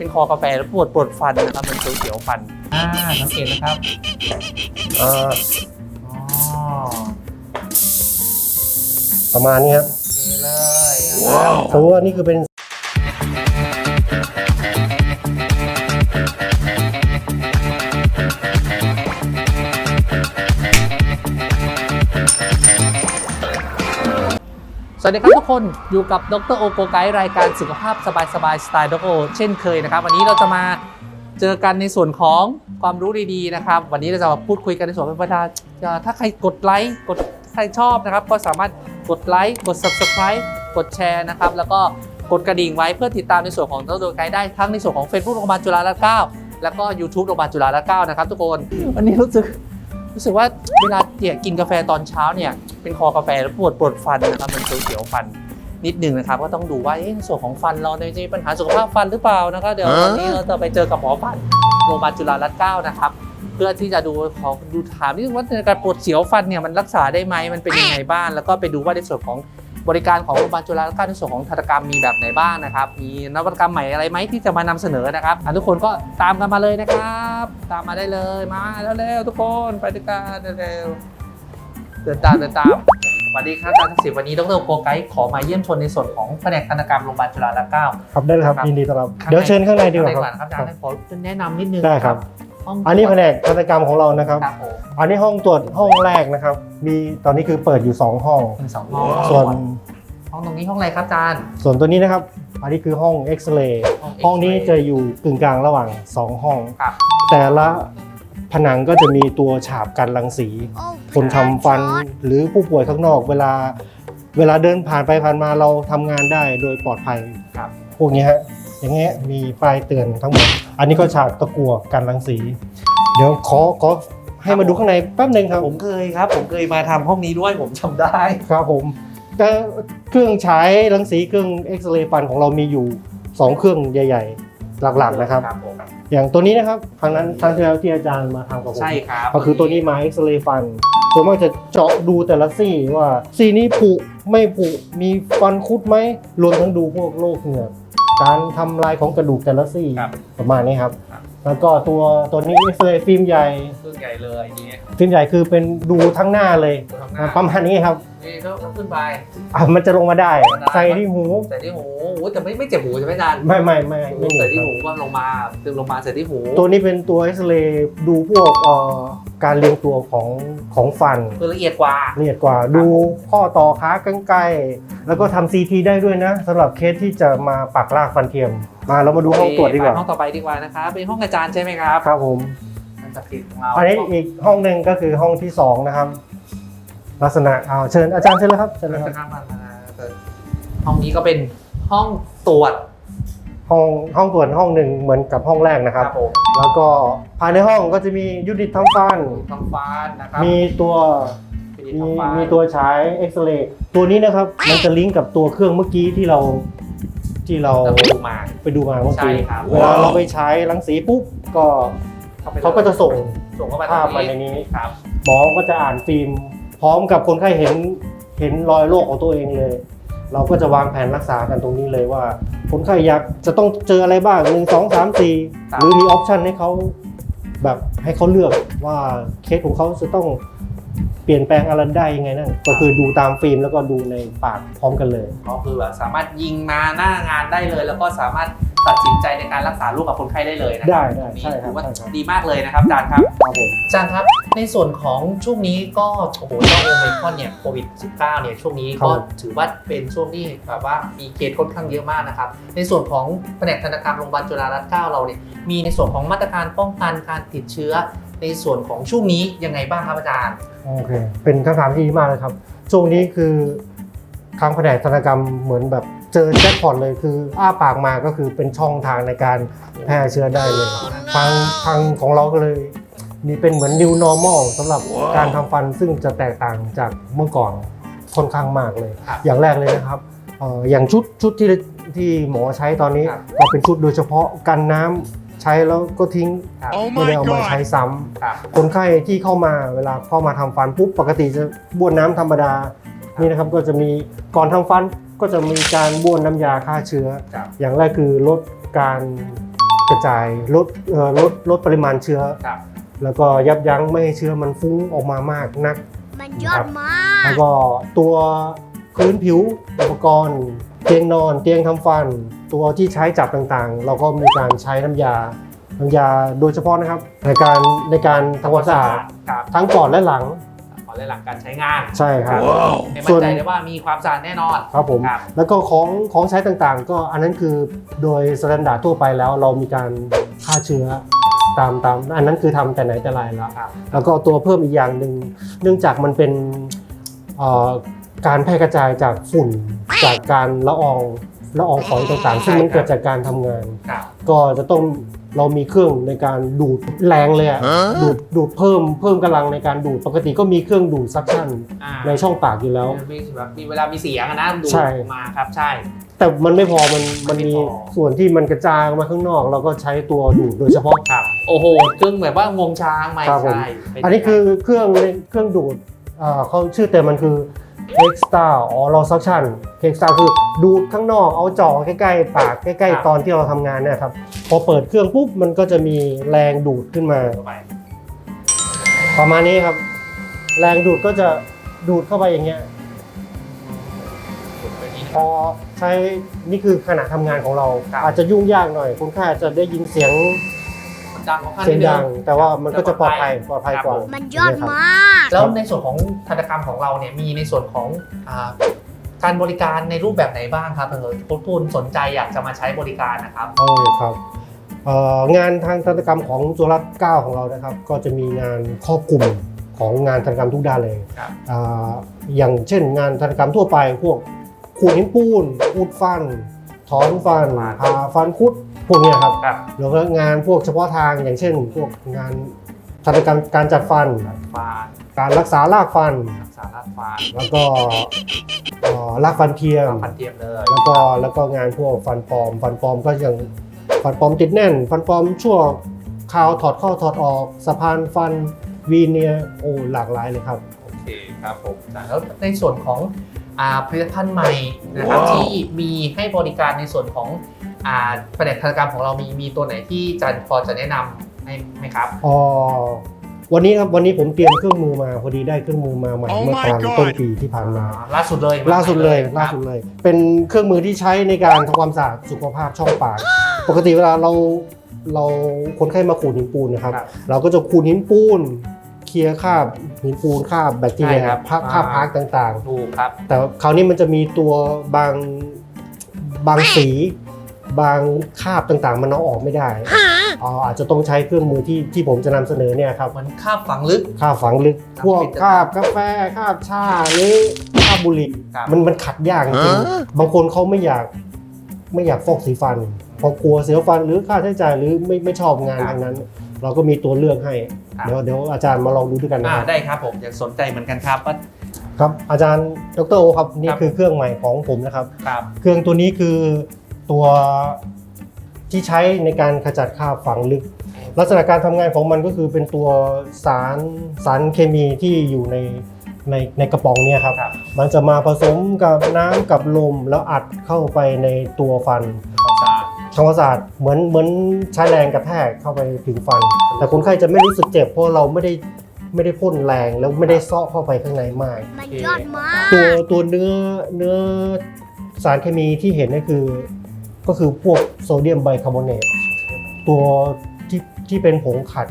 เป็นคอกาแฟแล้วปวดปวดฟันนะครับมันเสียวๆฟันอ่าสังเกตนะครับ เอ่ออ๋อประมาณนี้ครับโอเคเลยอะสมมติว่านี่คือเป็น วัสดีครับทุกคนอยู่กับดรโอโกไกด์รายการสุขภาพสบายๆสไตล์ดรโอเช่นเคยนะครับ วันนี้เราจะมาเจอกันในส่วนของความรู้ดีๆนะครับ วันนี้เราจะมาพูดคุยกันในส่วนของประธานถ้าใครกดไลค์กดใครชอบนะครับ ก็สามารถกดไลค์กด subscribe กดแชร์นะครับ แล้วก็กดกระดิ่งไว้เพื่อติดตามในส่วนของดรโอไกด์ได้ทั้งในส่วนของ Facebook โรงพยาบาลจุฬาลาภเก้าแล้วก็ YouTube โรงพยาบาลจุฬาลาภเก้านะครับทุกคน วันนี้รู้สึก รู้สึกว่าเวลาเนี่ยกินกาแฟตอนเช้าเนี่ยเป็นคอกาแฟแล้วปวดปวดฟันนะครับมันเสียวๆฟันนิดหนึ่งนะครับก็ต้องดูว่าเอ๊ะในส่วนของฟันเราเนี่ยจะมีปัญหาสุขภาพฟันหรือเปล่านะครับเดี๋ยววันนี้เราจะไปเจอกับหมอฟันโรงพยาบาลจุฬารัตน์เก้านะครับเพื่อที่จะดูขอดูถามนิดนึงว่าในการปวดเสียวฟันเนี่ยมันรักษาได้ไหมมันเป็นยังไงบ้างแล้วก็ไปดูว่าในส่วนของ บริการของโรงพยาบาลจุฬารัตน์ในส่วนของทันตกรรมมีแบบไหนบ้างนะครับ มีนวัตกรรมใหม่อะไรไหมที่จะมานำเสนอนะครับทุกคนก็ตามกันมาเลยนะครับ ตามมาได้เลยมาเร็วๆทุกคนไปด้วยกันเร็วๆเดินตามเดินตามสวัสดีครับอาจารย์ทักษิณวันนี้ดรโกไกด์ขอมาเยี่ยมชมในส่วนของแผนกทันกรรมโรงพยาบาลจุฬาลาภเก้าครับได้เลยครับยินดีต้อนรับเดี๋ยวเชิญข้างในดีกว่าครับอาจารย์ขอแนะนำนิดนึงได้ครับ ห้งอันนี้แผนกทันตกรรมของเรานะครับ ครับผมอันนี้ห้องตรวจห้องแรกนะครับ มีตอนนี้คือเปิดอยู่ 2 ห้อง มีสองห้องส่วนห้องตรงนี้ห้องอะไรครับอาจารย์ ส่วนตัวนี้นะครับ อันนี้คือห้องเอ็กซเรย์ห้องนี้จะอยู่กึ่งกลางระหว่าง 2 ห้อง ครับ แต่ละผนังก็จะมีตัวฉาบกันรังสี คนทำฟันหรือผู้ป่วยข้างนอกเวลา เวลาเดินผ่านไปผ่านมาเราทำงานได้โดยปลอดภัยครับ พวกนี้ฮะ อย่างเงี้ยมีป้ายเตือนทั้งหมด อันนี้ก็ฉากตะกั่วกันรังสี เดี๋ยวขอขอให้มาดูข้างในแป๊บหนึ่งครับผมเคยครับ ผมเคยมาทำห้องนี้ด้วยผมจำได้ครับผมแต่เครื่องฉายรังสีเครื่องเอ็กซเรย์ฟันของเรามีอยู่ 2 เครื่องใหญ่ ๆ หลักๆนะครับครับผมอย่างตัวนี้นะครับครั้งนั้นครั้งที่แล้วที่อาจารย์มาทำกับผมใช่ครับก็คือตัวนี้มาเอ็กซเรย์ฟันส่วนมากจะเจาะดูแต่ละซี่ว่าซี่นี้ผุไม่ผุมีฟันคุดไหมรวมทั้งดูพวกโรคเหงือก การทำลายของกระดูกแต่ละซี่ครับประมาณนี้ครับ ครับ แล้วก็ตัวตัวนี้เอ็กซเรย์ฟิล์มใหญ่เครื่องใหญ่เลยนี่ฟิล์มใหญ่คือเป็นดูทั้งหน้าเลยข้างหอ่าน้าประมาณนี้ครับนี่ก็ขึ้นไป อะมันจะลงมาได้ ใส่ที่หูใส่ที่หูโอ้แต่ไม่ไม่เจ็บหูใช่ไหมอาจารย์ไม่ไม่ไม่ไม่มีใส่ที่ครับหูก็ลงมาดึงลงมาใส่ที่หูตัวนี้เป็นตัวเอ็กซเรย์ดูพวกเอ่อ การเรียงตัวของของฟันคือละเอียดกว่า ละเอียดกว่าดูข้อต่อค้ากรรไกรแล้วก็ทำซีทีได้ด้วยนะสำหรับเคสที่จะมาปักลากฟันเทียม มาเรามาดูห้องตรวจดีกว่าไปห้องต่อไปดีกว่านะครับเป็นห้องอาจารย์ใช่ไหมครับครับผมอันศักดิ์สิทธิ์ของเราอันนี้อีกห้องหนึ่งก็คือห้องที่สองนะครับ ลักษณะเอาเชิญอาจารย์เชิญเลยครับเชิญเลยครับนะครับห้องนี้ก็เป็นห้องตรวจ ห้องห้องตรวจห้องหนึ่งเหมือนกับห้องแรกนะครับ ผมแล้วก็ภายในห้องก็จะมียูนิตทำฟันทำฟันนะครับมีตัวมีมีทำฟันมีตัวฉายเอ็กซเรย์ตัวนี้นะครับมันจะลิงก์กับตัวเครื่องเมื่อกี้ที่เราที่เราเราไปดูมา ไปดูมาเมื่อกี้ใช่ครับ เวลาเราไปใช้รังสีปุ๊บก็ข้ไปเขาก็จะส่งส่งเข้าไปภาพตรงมาในนี้ ครับ หมอก็จะอ่านฟิล์ม พร้อมกับคนไข้เห็นเห็นรอยโรคของตัวเองเลย เราก็จะวางแผนรักษากันตรงนี้เลยว่าคนไข้อยากจะต้องเจออะไรบ้างหนึ่งสองสามสี่หรือมีออปชันให้เขาแบบให้เขาเลือกว่าเคสของเขาจะต้องเปลี่ยนแปลงอะไรได้ยังไงนั่นก็คือดูตามฟิล์มแล้วก็ดูในปากพร้อมกันเลย ก็คือแบบสามารถยิงมาหน้างานได้เลย แล้วก็สามารถ ตัดสินใจในการรักษาลูกกับคนไข้ได้เลยนะคได้รัได้นี่ใช่ครับถือว่าใช่ครับ ดีมากเลยนะครับอาจารย์ครับ ครับผม อาจารย์ครับในส่วนของช่วงนี้ก็โอ้โหเจ้าโอไมครอนเนี่ยโควิด -19 เนี่ยช่วงนี้ก็ถือว่าเป็นช่วงที่แบบว่ามีเคสค่อนข้างเยอะมากนะครับ ในส่วนของแผนกธนาคารโรงพยาบาลจุฬารัตน์เก้าเราเนี่ยมีในส่วนของมาตรการป้องกันการติดเชื้อ ในส่วนของช่วงนี้ยังไงบ้างครับอาจารย์ โอเค เป็นคำถามที่ดีมากเลยครับ ช่วงนี้คือทางแผนกธนกรรมเหมือนแบบ เจอแจ็คพอตเลยคือ อ้าปากมาก็คือเป็นช่องทางในการแพร่เชื้อได้เลยทางทางของเราก็เลยมีเป็นเหมือน new normal สำหรับการทำฟันซึ่งจะแตกต่างจากเมื่อก่อนค่อนข้างมากเลยครับอย่างแรกเลยนะครับเอ่ออย่างชุดชุดที่ที่หมอใช้ตอนนี้ครับก็เป็นชุดโดยเฉพาะกันน้ำใช้แล้วก็ทิ้งครับไม่ได้เอามาใช้ซ้ำครับ คนไข้ที่เข้ามาเวลาเข้ามาทำฟันปุ๊บปกติจะบ้วนน้ำธรรมดานี่นะครับก็จะมีก่อนทำฟัน ก็จะมีการบ้วนน้ำยาฆ่าเชื้อ ครับอย่างแรกคือลดการกระจายลดเอ่อลดลดปริมาณเชื้อ ครับแล้วก็ยับยั้งไม่ให้เชื้อมันฟุ้งออกมามากนัก มันยอดมากแล้วก็ตัวพื้นผิวอุปกรณ์ เตียงนอนเตียงทำฟัน ตัวที่ใช้จับต่างๆ เราก็มีการใช้น้ำยา น้ำยาโดยเฉพาะนะครับ ในการในการทำความสะอาดครับทั้งก่อนและหลัง ขอเล่นหลังการใช้งานใช่ครับให้ส่มั่วนนใจได้ว่ามีความสะอาดแน่นอนครับผมครับแล้วก็ของของใช้ต่างๆ ก็อันนั้นคือโดยสแตนดาร์ดทั่วไปแล้วเรามีการฆ่าเชื้อตามตามอันนั้นคือทำแต่ไหนแต่ไรแล้วครับแล้วก็ตัวเพิ่มอีกอย่างหนึ่งเนื่องจากมันเป็นเอ่อการแพร่กระจายจากฝุ่นจากการละอองละอองของต่างๆ ซึ่งมันเกิดจากการทำงานครับก็จะต้อง เรามีเครื่องในการดูดแรงเลยอะดูดดูดเพิ่มเพิ่มกำลังในการดูดปกติก็มีเครื่องดูดซักชั่นอ่าในช่องปากอยู่แล้ว มีแบบมีเวลามีเสียงอะนะดูใช่มาครับใช่ แต่มันไม่พอมันมันมีไม่พอ ส่วนที่มันกระจายออกมาข้างนอก เราก็ใช้ตัวดูดโดยเฉพาะ ครับ โอ้โหเครื่องแบบว่างวงช้างไม่ครับผม ใช่เป็อันนี้คือเครื่องเครื่องดูดเอ่อเขาชื่อเต็มมันคือ Extra อ๋อ r o suction Extra คือดูดข้างนอกเอาจ่อใกล้ๆ ปากใกล้ ๆ ตอนที่เราทำงานเนี่ยครับ พอเปิดเครื่องปุ๊บมันก็จะมีแรงดูดขึ้นมาเข้าไปประมาณนี้ครับ แรงดูดก็จะดูดเข้าไปอย่างเงี้ยสุดไปนี้นะพครับอใช้นี่คือขณะทำงานของเราครับอาจจะยุ่งยากหน่อยคุณค่าจะได้ยินเสียง ดังของข้างเสียงนิดนึดังแต่ว่ามันก็จะปลอดภัยปลอดภัยกว่า มันยอดมาก แล้วในส่วนของทันตกรรมของเราเนี่ยมีในส่วนของอ่าการบริการในรูปแบบไหนบ้างครับเผื่อทุกทุนสนใจอยากจะมาใช้บริการนะครับโอ้ครับเอ่องานทางทันตกรรมของจุฬาเก้าของเรานะครับ ก็จะมีงานครอบคลุมของงานทันตกรรมทุกด้านเลยครับ อ่าอย่างเช่นงานทันตกรรมทั่วไปพวกขูดหินปูนอุดฟัน ถอนฟันผ่าฟันคุด พวกเนี้ยครับครับ แล้วก็งานพวกเฉพาะทางอย่างเช่น พวกงานทันตกรรมการจัดฟัน ฟานการรักษารากฟัน รักษาลากฟานแล้วก็เอ่อรากฟันเทียมฟันเทียมเลย แล้วก็แล้วก็งานพวกฟันปลอม ฟันปลอมก็อย่างฟันปลอมติดแน่น ฟันปลอมชั่วคราวถอดเข้าถอดออกสะพานฟันวีเนียร์โอ้หลากหลายเลยครับ โอเคครับผมแล้วในส่วนของอ่าผลิตภัณฑ์ใหม่นะครับที่มีให้บริการในส่วนของอ่า แผนกทันตกรรมของเรามีมีตัวไหนที่จะพอจะแนะนำให้ไหมครับอ๋อวันนี้ครับวันนี้ผมเตรียมเครื่องมือมาพอดีได้เครื่องมือมาใหม่ Oh เมื่อ my กลาง God ต้นปีที่ผ่านมา ล่าสุดเลยล่าสุดเลยครับล่าสุดเลย เป็นเครื่องมือที่ใช้ในการทำความสะอาดสุขภาพช่องปาก ปกติเวลาเราเราคนไข้มาขูดหินปูนนะครับ ครับ เราก็จะขูดหินปูน เคลียร์คราบหินปูนคราบแบคทีเรียใช่ครับคราบคราบอ่า พาร์กต่างถูกครับ ๆ แต่คราวนี้มันจะมีตัวบางบางสี บางคราบต่างๆ มันเอาออกไม่ได้หาอ๋ออาจจะต้องใช้เครื่องมือที่ที่ผมจะนำเสนอเนี่ยครับเหมือนคาบฝังลึกคราบฝังลึกครับพวกปิดคราบกาแฟคราบชาหรือคราบบุหรี่ครับมันมันขัดยากจริงๆบางคนเขาไม่อยากไม่อยากฟอกสีฟันเพราะกลัวเสียฟันหรือค่าใช้จ่ายหรือไม่ไม่ชอบงานครับทางนั้น เราก็มีตัวเลือกให้ครับ เดี๋ยวเดี๋ยวอาจารย์มาลองดูด้วยกันนะอ่าครับได้ครับผมอยากสนใจเหมือนกันครับว่า ครับอาจารย์ดรโอครับนี่ครับ คือเครื่องใหม่ของผมนะครับ ครับเครื่องตัวนี้คือ ตัวที่ใช้ในการขจัดคราบฝังลึก ลักษณะการทำงานของมันก็คือเป็นตัวสารสารเคมีที่อยู่ในในในกระป๋องเนี่ยครับ ครับ มันจะมาผสมกับน้ำกับลมแล้วอัดเข้าไปในตัวฟันความสะอาดทางประสาทเหมือนเหมือนใช้แรงกระแทกเข้าไปถึงฟัน แต่คนไข้จะไม่รู้สึกเจ็บเพราะเราไม่ได้ไม่ได้พ่นแรงแล้วไม่ได้เซาะเข้าไปข้างในมาก มันยอดมากตัวตัวเนื้อเนื้อสารเคมีที่เห็นก็คือ ก็คือพวกโซเดียมไบคาร์บอเนตตัวที่ที่เป็นผงขัด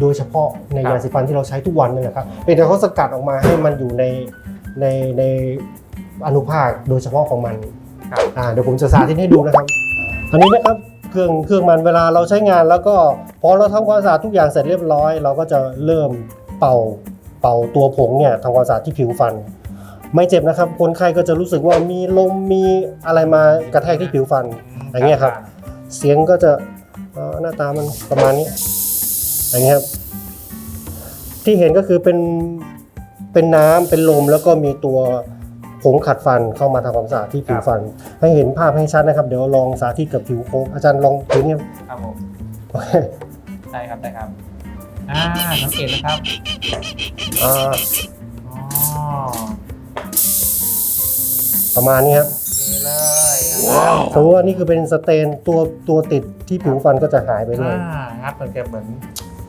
โดยเฉพาะในครับยาสีฟันที่เราใช้ทุกวันนี่แหละครับเป็นแต่เขาสกัดออกมาให้มันอยู่ในในในอนุภาคโดยเฉพาะของมันครับอ่าเดี๋ยวผมจะสาธิตให้ดูนะครับอันนี้นะครับเครื่องเครื่องมันเวลาเราใช้งานแล้วก็พอเราทำความสะอาดทุกอย่างเสร็จเรียบร้อย เราก็จะเริ่มเป่าเป่าตัวผงเนี่ยทำความสะอาดที่ผิวฟัน ไม่เจ็บนะครับ คนไข้ก็จะรู้สึกว่ามีลมมีอะไรมากระแทกที่ผิวฟันอย่างเงี้ยครับ เสียงก็จะเอ่อหน้าตามันประมาณนี้อย่างเงี้ยครับที่เห็นก็คือเป็นเป็นน้ำเป็นลมแล้วก็มีตัวผงขัดฟันเข้ามาทำความสะอาดที่ผิวฟัน ให้เห็นภาพให้ชัดนะครับ เดี๋ยวลองสาธิตกับผิวโค้งอาจารย์ลองถือเนี่ยครับผมโอเคได้ครับได้ครับอ่าสังเกตนะครับอ่าอ๋อ ประมาณนี้ครับโอเคเลยสมมติว่านี่คือเป็นสเตนตัวตัวติดที่ผิวฟันก็จะหายไปด้วย อ่าครับมันจะเหมือน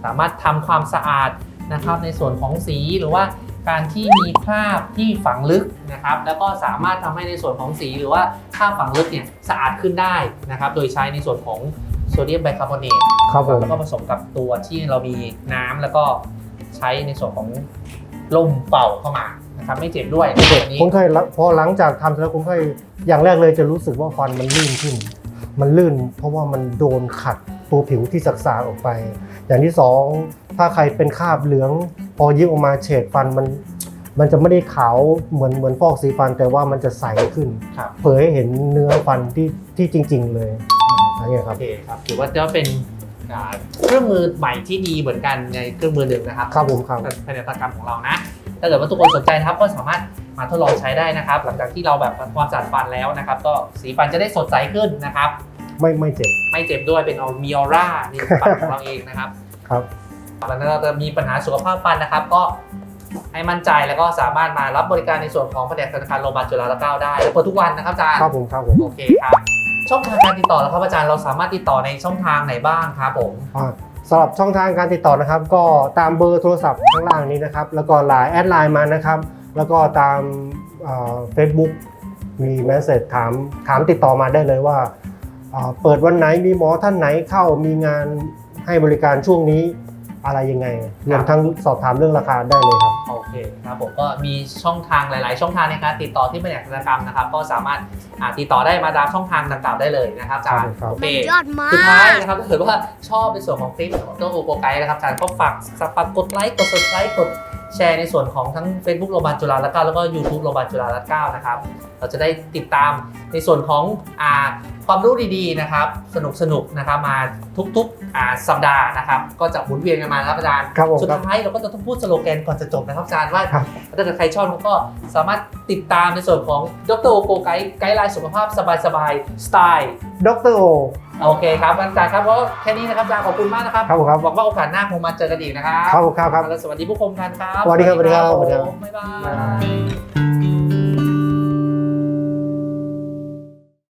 สามารถทำความสะอาดนะครับในส่วนของสีหรือว่าการที่มีคราบที่ฝังลึกนะครับ แล้วก็สามารถทำให้ในส่วนของสีหรือว่าคราบฝังลึกเนี่ยสะอาดขึ้นได้นะครับ โดยใช้ในส่วนของโซเดียมไบคาร์บอเนต ครับผม แล้วก็ผสมกับตัวที่เรามีน้ำแล้วก็ใช้ในส่วนของลมเป่าเข้ามา นะครับไม่เจ็บด้วยอันนี้คนไข้ละพอหลังจากทำเสร็จแล้วคนไข้อย่างแรกเลยจะรู้สึกว่าฟันมันลื่นขึ้น มันลื่น เพราะว่ามันโดนขัดตัวผิวที่สักสาออกไป อย่างที่สองถ้าใครเป็นคราบเหลือง พอยิ้มออกมาเฉดฟันมัน มันจะไม่ได้ขาวเหมือนเหมือนฟอกสีฟัน แต่ว่ามันจะใสขึ้น ครับเผยให้เห็นเนื้อฟันที่ที่จริง ๆ เลยอะไรอย่างเงี้ยคโอรับ เคครับถือว่าจะเป็นอ่าเครื่องมือใหม่ที่ดีเหมือนกันในเครื่องมือหนึ่งนะครับครับผมครับภายในตกรรมของเรานะ ถ้าเกิดว่าทุกคนสนใจนะครับก็สามารถมาทดลองใช้ได้นะครับ หลังจากที่เราแบบทำความสะอาดฟันแล้วนะครับ ก็สีฟันจะได้สดใสขึ้นนะครับ ไม่ไม่เจ็บ ไม่เจ็บด้วยเป็นอมีออร่าในฟันของเราเองนะครับครับหลังจากนั้นเราจะมีปัญหาสุขภาพฟันนะครับ ก็ให้มั่นใจแล้วก็สามารถมารับบริการในส่วนของแผนกธนาคารโรงพยาบาลจุฬาลงกรณ์ได้เปิดทุกวันนะครับอาจารย์ครับผมครับผมโอเคครับช่องทางการติดต่อแล้วครับอาจารย์เราสามารถติดต่อในช่องทางไหนบ้างครับผมอ่า สำหรับช่องทางการติดต่อนะครับ ก็ตามเบอร์โทรศัพท์ข้างล่างนี้นะครับ แล้วก็ไลน์แอดไลน์มานะครับ แล้วก็ตามเฟซบุ๊กมีแมสเซจถามถามติดต่อมาได้เลยว่าอ่าเปิดวันไหนมีหมอท่านไหนเข้ามีงานให้บริการช่วงนี้ อะไรยังไงรวมทั้งสอบถามเรื่องราคาได้เลยครับ โอเคครับผมก็มีช่องทางหลาย ๆ ช่องทางในการติดต่อที่แผนกธนกรรมนะครับ ก็สามารถอ่าติดต่อได้มาตามช่องทางดังกล่าวได้เลยนะครับอาจารย์ครับ โอเค ยอดมาสุดท้ายก นะครับถ้าเกิดว่าชอบในส่วนของคลิปของตัวโอโกไกด์นะครับอาจารย์ก็ฝากฝากกดไลค์กด subscribe กด แชร์ในส่วนของทั้ง Facebook โรงพยาบาลจุฬาลงกรณ์แล้วก็ YouTube โรงพยาบาลจุฬาลงกรณ์นะครับ เราจะได้ติดตามในส่วนของอ่าความรู้ดีๆนะครับสนุกสนุกๆนะครับมาทุกๆอ่าสัปดาห์นะครับ ก็จะหมุนเวียนกันมานะครับอาจารย์ครับผมสุดครับท้ายเราก็จะต้องพูดสโลแกนก่อนจะจบนะครับอาจารย์ว่าครับ ถ้าเกิดใครชอบก็สามารถติดตามในส่วนของดรโอโกไกด์ไกด์ไลน์สุขภาพสบายๆสไตล์ ดรโอ โอเคครับอาจารย์ครับเพราะแค่นี้นะครับอาจารย์ขอบคุณมากนะครับครับผมครับหวังว่าโอกาสหน้าคงมาเจอกันอีกนะครับครับผมครับครับแล้วสวัสดีผู้ชมกันครับสวัสดีครับสวัสดีครับผมสวัสดีครับบ๊ายบาย